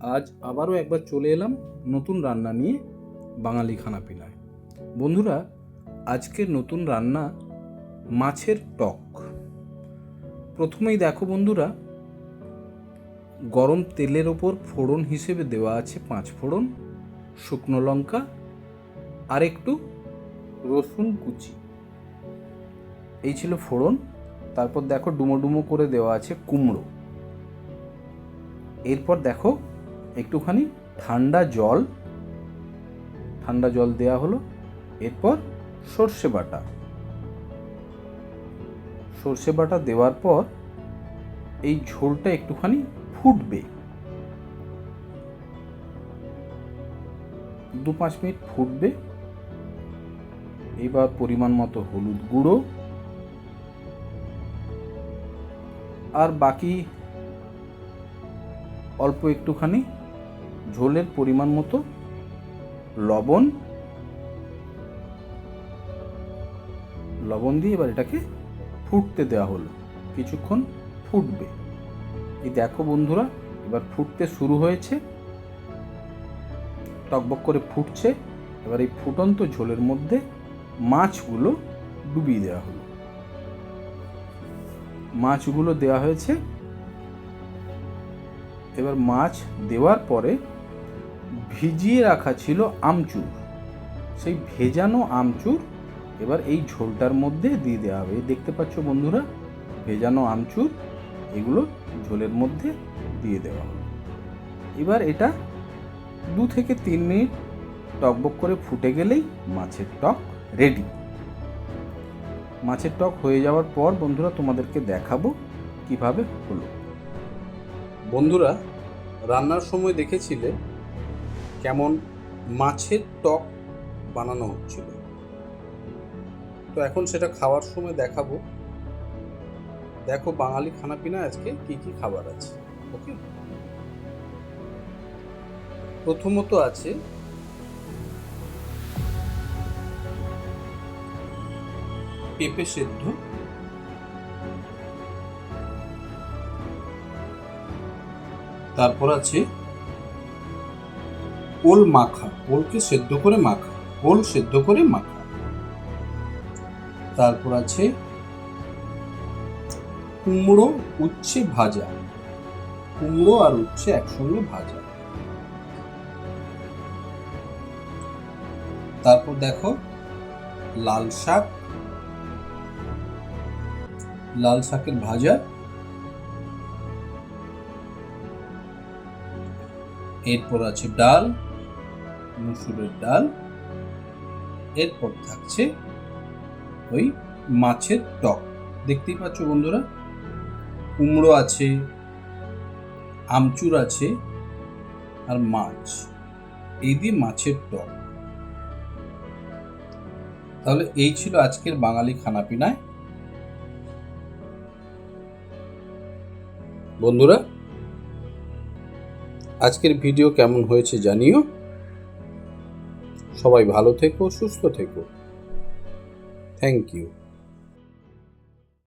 আজ আবারও একবার চলে এলাম নতুন রান্না নিয়ে বাঙালি খানা খানাপিনায়। বন্ধুরা আজকের নতুন রান্না মাছের টক। প্রথমেই দেখো বন্ধুরা, গরম তেলের ওপর ফোড়ন হিসেবে দেওয়া আছে পাঁচ ফোড়ন, শুকনো লঙ্কা, আর একটু রসুন কুচি। এই ছিল ফোড়ন। তারপর দেখো ডুমো ডুমো করে দেওয়া আছে কুমড়ো। এরপর দেখো একটুখানি ঠান্ডা জল ঠান্ডা জল দেওয়া হলো। এরপর সর্ষে বাটা। সর্ষে বাটা দেওয়ার পর এই ঝোলটা একটুখানি ফুটবে। দু পাঁচ মিনিট ফুটবে। এবার পরিমাণ মতো হলুদ গুঁড়ো। আর বাকি অল্প একটুখানি ঝোলের পরিমাণ মতো লবণ লবণ দিয়ে এবার এটাকে ফুটতে দেওয়া হলো। কিছুক্ষণ ফুটবে। এই দেখো বন্ধুরা, এবার ফুটতে শুরু হয়েছে। টকবক করে ফুটছে। এবার এই ফুটন্ত ঝোলের মধ্যে মাছগুলো ডুবিয়ে দেওয়া হলো। মাছগুলো দেওয়া হয়েছে। এবার মাছ দেওয়ার পরে ভিজিয়ে রাখা ছিল আমচুর। সেই ভেজানো আমচুর এবার এই ঝোলটার মধ্যে দিয়ে দেওয়া হবে। দেখতে পাচ্ছ বন্ধুরা, ভেজানো আমচুর, এগুলো ঝোলের মধ্যে দিয়ে দেওয়া হবে। এবার এটা দু থেকে তিন মিনিট টকবক করে ফুটে গেলেই মাছের টক রেডি। মাছের টক হয়ে যাওয়ার পর বন্ধুরা তোমাদেরকে দেখাবো কীভাবে হলো। বন্ধুরা, রান্নার সময় দেখেছিলে কেমন মাছের টক বানানো হচ্ছিল। তো এখন সেটা খাওয়ার সময় দেখাবো। দেখো বাঙালি খানাপিনা আজকে কি কি খাবার আছে ওকে প্রথমত আছে পেঁপে সেদ্ধ। তারপর আছে ওল মাখা, ওলকে সেদ্ধ করে মাখা, ওল সেদ্ধ করে মাখা। তারপর আছে কুমড়ো উচ্ছে ভাজা। কুমড়ো আর উচ্ছে একসঙ্গে ভাজা। তারপর দেখো লাল শাক। লাল শাকের ভাজা। এরপর আছে ডাল। মুসুরের ডাল। এরপর থাকছে ওই মাছের টক। দেখতেই পাচ্ছ বন্ধুরা, কুমড়ো আছে, আমচুর আছে আর মাছ। এই দিয়ে মাছের টক। তাহলে এই ছিল আজকের বাঙালি খানাপিনায়। বন্ধুরা, আজকের ভিডিও কেমন হয়েছে জানিও। সবাই ভালো থেকো সুস্থ থেকো। Thank you